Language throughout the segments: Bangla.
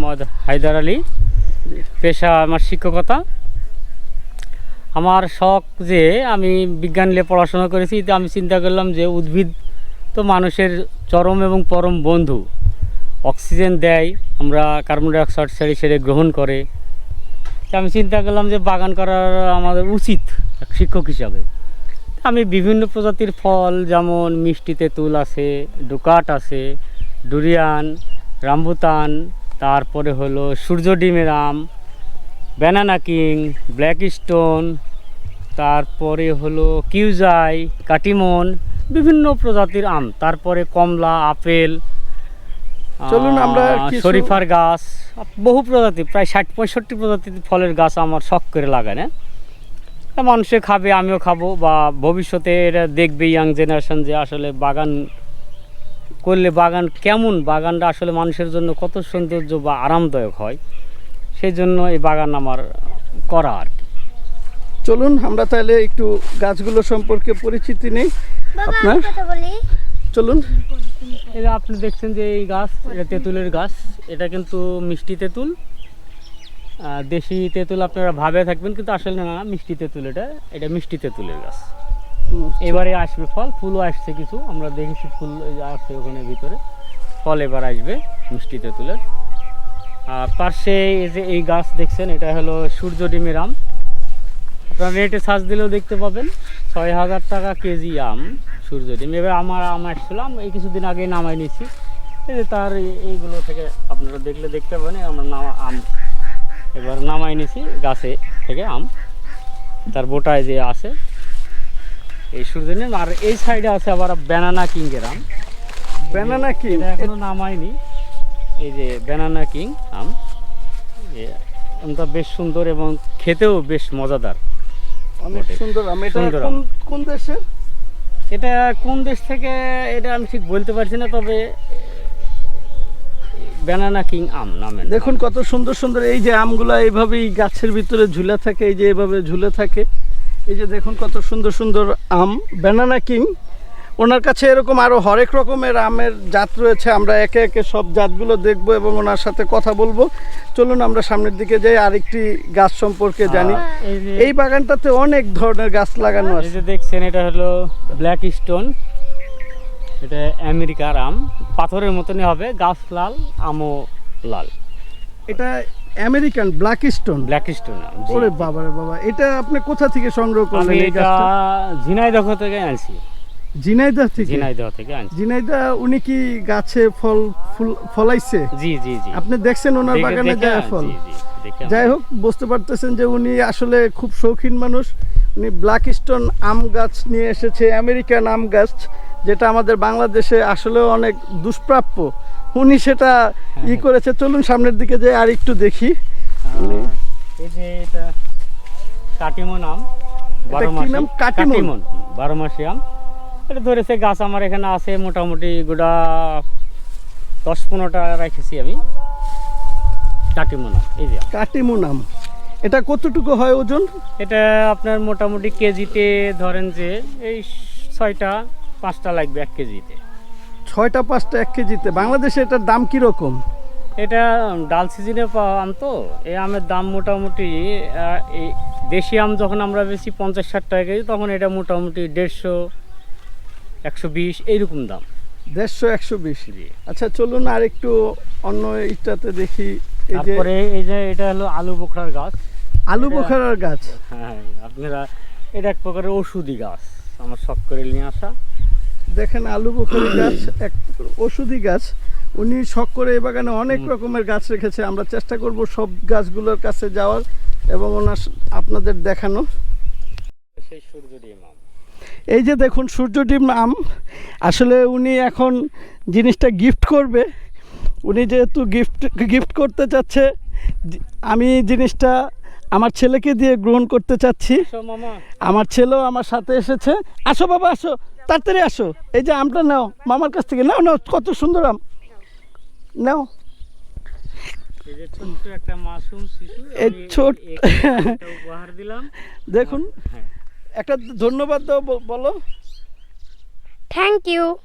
মোহাম্মদ হায়দার আলী, পেশা আমার শিক্ষকতা। আমার শখ যে আমি বিজ্ঞান নিয়ে পড়াশোনা করেছি, তো আমি চিন্তা করলাম যে উদ্ভিদ তো মানুষের চরম এবং পরম বন্ধু। অক্সিজেন দেয়, আমরা কার্বন ডাইঅক্সাইড ছেড়ে ছেড়ে গ্রহণ করে। তো আমি চিন্তা করলাম যে বাগান করার আমাদের উচিত শিক্ষক হিসাবে। আমি বিভিন্ন প্রজাতির ফল, যেমন মিষ্টি তেঁতুল আছে, ডুকাট আছে, ডুরিয়ান, রামবুতান তারপরে হলো সূর্য ডিমের আম ব্যানানা কিং ব্ল্যাক স্টোন তারপরে হলো কিউজাই কাটিমন বিভিন্ন প্রজাতির আম তারপরে কমলা আপেল চলুন আমরা শরীফার গাছ বহু প্রজাতি প্রায় ষাট পঁয়ষট্টি প্রজাতির ফলের গাছ আমার শখ করে লাগায় না মানুষে খাবে আমিও খাব বা ভবিষ্যতে এরা দেখবে ইয়াং জেনারেশন যে আসলে বাগান করলে বাগান কেমন? বাগানটা আসলে মানুষের জন্য কত সৌন্দর্য বা আরামদায়ক হয়? সেই জন্য এই বাগান আমার করা আর কি। চলুন আমরা তাহলে একটু গাছগুলো সম্পর্কে পরিচিতি নেই। আপনার? আমি কথা বলি। চলুন। এটা আপনি দেখছেন যে এই গাছ এটা তেঁতুলের গাছ। এটা কিন্তু মিষ্টি তেঁতুল। দেশি তেঁতুল আপনারা ভাবে থাকবেন কিন্তু আসলে না মিষ্টি তেঁতুল এটা এটা মিষ্টি তেঁতুলের গাছ। এবারে আসবে ফল, ফুলও আসছে কিছু। আমরা দেখেছি ফুল আসছে ওখানে ভিতরে। ফল এবার আসবে মিষ্টি তেঁতুলের আর পার্শ্বে এই যে এই গাছ দেখছেন, এটা হলো সূর্য ডিমের আম। আপনার রেটে সার্চ দিলেও দেখতে পাবেন, ছয় হাজার টাকা কেজি আম সূর্য ডিম। এবার আমার আম আসছিলাম এই কিছুদিন আগে নামাই নিয়েছি। এই যে তার এইগুলো থেকে আপনারা দেখলে দেখতে পাবেন আমার নামা আম। এবার নামাই নিয়েছি গাছে থেকে আম। তার বোটায় যে আছে এই সূর্যডিম আর এই সাইডে আছে আবার ব্যানানা কিংয়ের আম। ব্যানানা কিং এখনও নামায়নি। এই যে ব্যানানা কিং আম। আমটা বেশ সুন্দর এবং খেতেও বেশ মজাদার। অনেক সুন্দর আম। এটা কোন। কোন দেশের? এটা কোন দেশ থেকে এটা আমি ঠিক বলতে পারছি না তবে ব্যানানা কিং আম নামে। দেখুন কত সুন্দর সুন্দর এই যে আমগুলা এইভাবেই গাছের ভিতরে ঝুলে থাকে এই যে এইভাবে ঝুলে থাকে। এই যে দেখুন কত সুন্দর সুন্দর আম ব্যানানা কিং ওনার কাছে এরকম আরও হরেক রকমের আমের জাত রয়েছে। আমরা একে একে সব জাতগুলো দেখব এবং ওনার সাথে কথা বলব। চলুন আমরা সামনের দিকে যাই আরেকটি গাছ সম্পর্কে জানি। এই বাগানটাতে অনেক ধরনের গাছ লাগানো আছে। যে দেখছেন এটা হলো ব্ল্যাক স্টোন এটা আমেরিকার আম। পাথরের মতনই হবে গাছ লাল আমও লাল। এটা American black stone black stone ওরে বাবা রে বাবা এটা আপনি কোথা থেকে সংগ্রহ করলেন এই গাছটা? ঝিনাইদহ থেকে আনছি। ঝিনাইদহ থেকে? ঝিনাইদহ থেকে আনছি। ঝিনাইদহ উনি কি গাছে ফল ফুল ফলাইছে? জি জি জি। আপনি দেখছেন ওনার বাগানে যায় ফল? যাই হোক বুঝতে পারতেছেন যে উনি আসলে খুব শৌখিন মানুষ। উনি ব্ল্যাক স্টোন আম গাছ নিয়ে এসেছে আমেরিকান আম গাছ। যেটা আমাদের বাংলাদেশে আসলেও অনেক দুষ্প্রাপ্য উনি সেটা ই হ্যাঁ। করেছে চলুন সামনের দিকে যে আর একটু দেখি এই যে এটা কাটিমন আম বারো মাসি নাম? কাটিমন? বারো মাসি আম এটা ধরেছে গাছ আমার এখানে আছে মোটামুটি গোটা দশ পনেরোটা রেখেছি আমি কাটিমন আম এই যে আম। কাটিমুন আম এটা কতটুকু হয় ওজন এটা আপনার মোটামুটি কেজিতে ধরেন যে এই ছয়টা পাঁচটা লাগবে এক কেজিতে। ছয়টা পাঁচটা এক কেজিতে। বাংলাদেশে এটার দাম কীরকম? এটা ডাল সিজনে পাওয়া আম তো। এই আমের দাম মোটামুটি এই দেশি আম যখন আমরা বেশি পঞ্চাশ ষাট টাকা কেজি তখন এটা মোটামুটি দেড়শো একশো বিশ এইরকম দাম। দেড়শো একশো বিশ। আচ্ছা চলুন আর একটু অন্য ইটাতে দেখি। এই যে তারপরে এই যে এটা হলো আলু বোখরার গাছ। আলু বোখারার গাছ। হ্যাঁ আপনারা এটা এক প্রকারের ওষুধি গাছ। আমার শখ করে নিয়ে আসা। দেখেন আলু বোখারি গাছ এক ওষুধি গাছ। উনি শখ করে এই বাগানে অনেক রকমের গাছ রেখেছে। আমরা চেষ্টা করব সব গাছগুলোর কাছে যাওয়ার এবং ওনার আপনাদের দেখানো। সেই সূর্য ডিম আম। এই যে দেখুন সূর্য ডিম আম। আসলে উনি এখন জিনিসটা গিফট করবে। উনি যেহেতু গিফট গিফট করতে চাচ্ছে আমি জিনিসটা আমার ছেলেকে দিয়ে গ্রহণ করতে চাচ্ছি। মামা। আমার ছেলেও আমার সাথে এসেছে। আসো বাবা আসো। তাড়াতাড়ি আসো। এই যে আমটা নাও মামার কাছ থেকে। নাও নাও কত সুন্দর আম। নাও। এই যে ছোট্ট একটা মাসুম শিশু এই আমি ছোট- দেখুন হ্যাঁ। একটা ধন্যবাদ দাও ব- বলো। থ্যাংক ইউ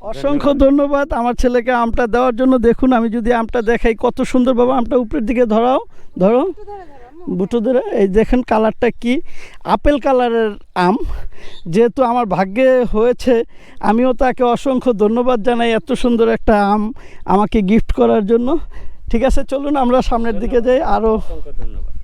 অসংখ্য ধন্যবাদ আমার ছেলেকে আমটা দেওয়ার জন্য। দেখুন আমি যদি আমটা দেখাই কত সুন্দর বাবা আমটা উপরের দিকে ধরাও ধরো। বুটো ধরে এই দেখেন কালারটা কি? আপেল কালারের আম। যেহেতু আমার ভাগ্যে হয়েছে আমিও তাকে অসংখ্য ধন্যবাদ জানাই এত সুন্দর একটা আম আমাকে গিফট করার জন্য। ঠিক আছে চলুন আমরা সামনের দিকে যাই আরও ধন্যবাদ।